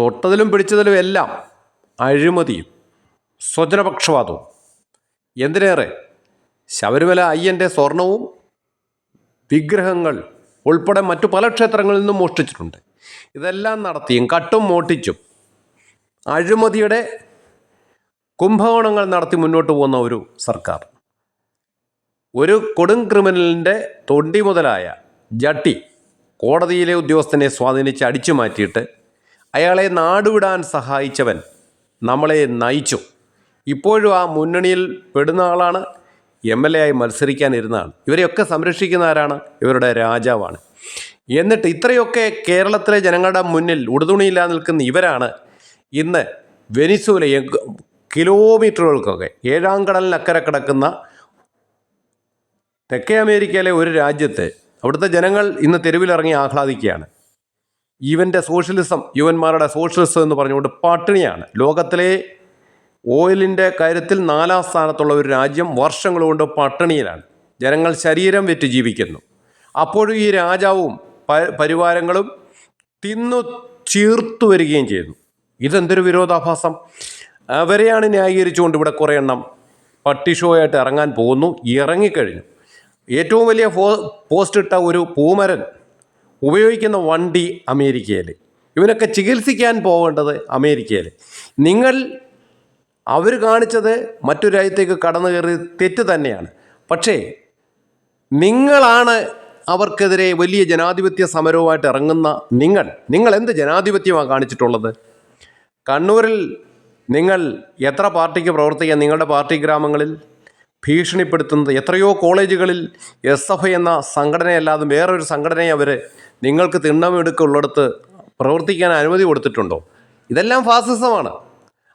തൊട്ടതിലും പിടിച്ചതിലും എല്ലാം അഴിമതിയും സ്വജനപക്ഷപാതവും. എന്തിനേറെ? ശബരിമല അയ്യന്റെ സ്വർണവും വിഗ്രഹങ്ങൾ ഉൾപ്പെടെ മറ്റു പല ക്ഷേത്രങ്ങളിൽ നിന്നും മോഷ്ടിച്ചിട്ടുണ്ട്. ഇതെല്ലാം നടത്തിയും കട്ടും മോട്ടിച്ചും അഴിമതിയുടെ കുംഭകോണങ്ങൾ നടത്തി മുന്നോട്ട് പോകുന്ന ഒരു സർക്കാർ. ഒരു കൊടും ക്രിമിനലിന്റെ തൊണ്ടി മുതലായ ജട്ടി കോടതിയിലെ ഉദ്യോഗസ്ഥനെ സ്വാധീനിച്ച് അടിച്ചു മാറ്റിയിട്ട് അയാളെ നാടുവിടാൻ സഹായിച്ചവൻ നമ്മളെ നയിച്ചു. ഇപ്പോഴും ആ മുന്നണിയിൽ പെടുന്ന ആളാണ് എം എൽ എ ആയി മത്സരിക്കാനിരുന്നതാണ് ഇവരെയൊക്കെ സംരക്ഷിക്കുന്ന ആരാണ്? ഇവരുടെ രാജാവാണ്. എന്നിട്ട് ഇത്രയൊക്കെ കേരളത്തിലെ ജനങ്ങളുടെ മുന്നിൽ ഉടുതുണിയില്ലാതെ നിൽക്കുന്ന ഇവരാണ് ഇന്ന് വെനിസൂല കിലോമീറ്ററുകൾക്കൊക്കെ ഏഴാം കടലിനക്കരെ കിടക്കുന്ന തെക്കേ അമേരിക്കയിലെ ഒരു രാജ്യത്തെ അവിടുത്തെ ജനങ്ങൾ ഇന്ന് തെരുവിലിറങ്ങി ആഹ്ലാദിക്കുകയാണ്. ഇവന്റെ സോഷ്യലിസം യുവന്മാരുടെ സോഷ്യലിസം എന്ന് പറഞ്ഞുകൊണ്ട് പട്ടിണിയാണ്. ലോകത്തിലെ ഓയിലിന്റെ കാര്യത്തിൽ നാലാം സ്ഥാനത്തുള്ള ഒരു രാജ്യം വർഷങ്ങൾ കൊണ്ട് പട്ടിണിയിലാണ്. ജനങ്ങൾ ശരീരം വെറ്റ് ജീവിക്കുന്നു. അപ്പോഴും ഈ രാജാവും പരിവാരങ്ങളും തിന്നു ചീർത്തു വരികയും ചെയ്യുന്നു ഇതെന്തൊരു വിരോധാഭാസം? അവരെയാണ് ന്യായീകരിച്ചുകൊണ്ട് ഇവിടെ കുറേ എണ്ണം പട്ടി ആയിട്ട് ഇറങ്ങാൻ പോകുന്നു. ഇറങ്ങിക്കഴിഞ്ഞു. ഏറ്റവും വലിയ ഫോ പോസ്റ്റ് ഇട്ട ഒരു പൂമരൻ ഉപയോഗിക്കുന്ന വണ്ടി അമേരിക്കയിൽ. ഇവനൊക്കെ ചികിത്സിക്കാൻ പോകേണ്ടത് അമേരിക്കയിൽ. നിങ്ങൾ അവർ കാണിച്ചത് മറ്റു രാജ്യത്തേക്ക് കടന്നു കയറി തെറ്റ് തന്നെയാണ്. പക്ഷേ നിങ്ങളാണ് അവർക്കെതിരെ വലിയ ജനാധിപത്യ സമരവുമായിട്ട് ഇറങ്ങുന്ന നിങ്ങൾ. നിങ്ങൾ എന്ത് ജനാധിപത്യമാണ് കാണിച്ചിട്ടുള്ളത്? കണ്ണൂരിൽ നിങ്ങൾ എത്ര പാർട്ടിക്ക് പ്രവർത്തിക്കുക? നിങ്ങളുടെ പാർട്ടി ഗ്രാമങ്ങളിൽ ഭീഷണിപ്പെടുത്തുന്നത്. എത്രയോ കോളേജുകളിൽ എസ് എഫ് ഐ എന്ന സംഘടനയല്ലാതെ വേറൊരു സംഘടനയെ അവർ നിങ്ങൾക്ക് തിണ്ണമെടുക്കുള്ളിടത്ത് പ്രവർത്തിക്കാൻ അനുമതി കൊടുത്തിട്ടുണ്ടോ? ഇതെല്ലാം ഫാസിസമാണ്.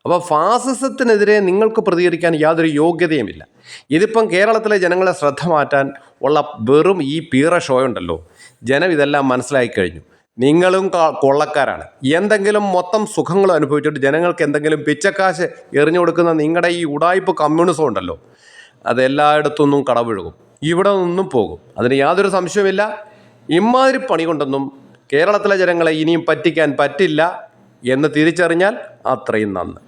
അപ്പോൾ ഫാസിസത്തിനെതിരെ നിങ്ങൾക്ക് പ്രതികരിക്കാൻ യാതൊരു യോഗ്യതയുമില്ല. ഇതിപ്പം കേരളത്തിലെ ജനങ്ങളെ ശ്രദ്ധ മാറ്റാൻ ഉള്ള വെറും ഈ പീറ ഷോ ഉണ്ടല്ലോ ജനം ഇതെല്ലാം മനസ്സിലാക്കി കഴിഞ്ഞു. നിങ്ങളും കൊള്ളക്കാരാണ്. എന്തെങ്കിലും മൊത്തം സുഖങ്ങൾ അനുഭവിച്ചിട്ട് ജനങ്ങൾക്ക് എന്തെങ്കിലും പിച്ചക്കാശ് എറിഞ്ഞു കൊടുക്കുന്ന നിങ്ങളുടെ ഈ ഉടായ്പ കമ്മ്യൂണിസം ഉണ്ടല്ലോ. അത് എല്ലായിടത്തുനിന്നും കടപുഴകും. ഇവിടെ നിന്നും പോകും. അതിന് യാതൊരു സംശയവുമില്ല. ഇമാതിരി പണി കൊണ്ടൊന്നും കേരളത്തിലെ ജനങ്ങളെ ഇനിയും പറ്റിക്കാൻ പറ്റില്ല എന്ന് തിരിച്ചറിഞ്ഞാൽ അത്രയും നന്ന്.